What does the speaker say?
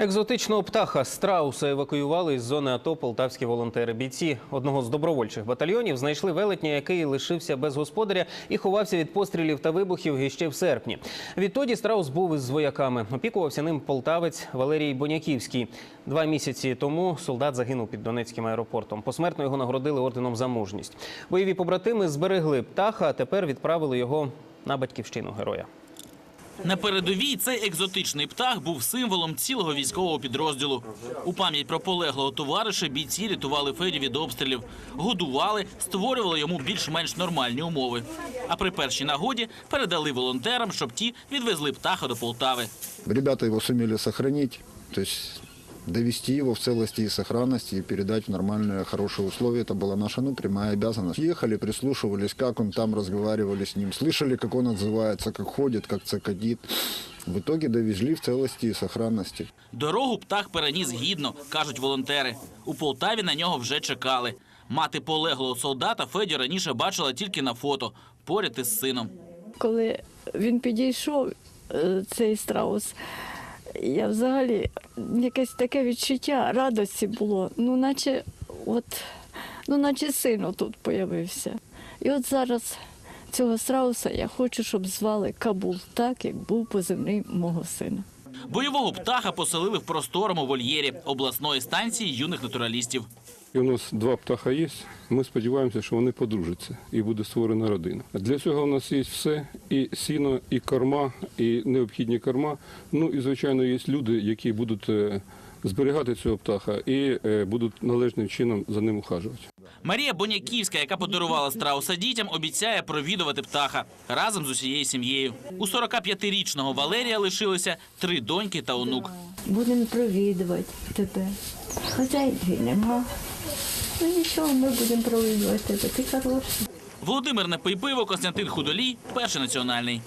Екзотичного птаха страуса евакуювали із зони АТО полтавські волонтери. Бійці одного з добровольчих батальйонів знайшли велетня, який лишився без господаря і ховався від пострілів та вибухів іще в серпні. Відтоді страус був із вояками. Опікувався ним полтавець Валерій Боняківський. Два місяці тому солдат загинув під Донецьким аеропортом. Посмертно його нагородили орденом за мужність. Бойові побратими зберегли птаха, а тепер відправили його на батьківщину героя. На передовій цей екзотичний птах був символом цілого військового підрозділу. У пам'ять про полеглого товариша бійці рятували Феді від обстрілів, годували, створювали йому більш-менш нормальні умови. А при першій нагоді передали волонтерам, щоб ті відвезли птаха до Полтави. Ребята його суміли зберігати, то есть довести его в целости и сохранности и передать в нормальные, хорошие условия. Это была наша ну, прямая обязанность. Ехали, прислушивались, как он там, разговаривали с ним, слышали, как он отзывается, как ходит, как цокодит. В итоге довезли в целости и сохранности. Дорогу птах переніс гідно, кажуть волонтери. У Полтаві на нього вже чекали. Мати полеглого солдата Федю раніше бачила тільки на фото, поряд із сином. коли він підійшов, е, цей страус, я взагалі якесь таке відчуття радості було, ну наче от, ну наче син тут появився. І от зараз цього страуса я хочу, щоб звали Кабул, так як був позивний мого сина. Бойового птаха поселили в просторому вольєрі обласної станції юних натуралістів. І у нас два птаха є. Ми сподіваємося, що вони подружаться і буде створена родина. Для цього у нас є все: і сіно, і корма, і необхідні корма. Ну і звичайно, є люди, які будуть е, зберігати цього птаха і е, будуть належним чином за ним ухажувати. Марія Боняківська, яка подарувала страуса дітям, обіцяє провідувати птаха разом з усією сім'єю. У 45-річного Валерія лишилося три доньки та онук. Будемо провідувати тебе. Хазяїн нема. Ну нічого, ми будемо провідувати тебе. Ти хороший. Володимир Непийпиво, Костянтин Худолій, перший національний.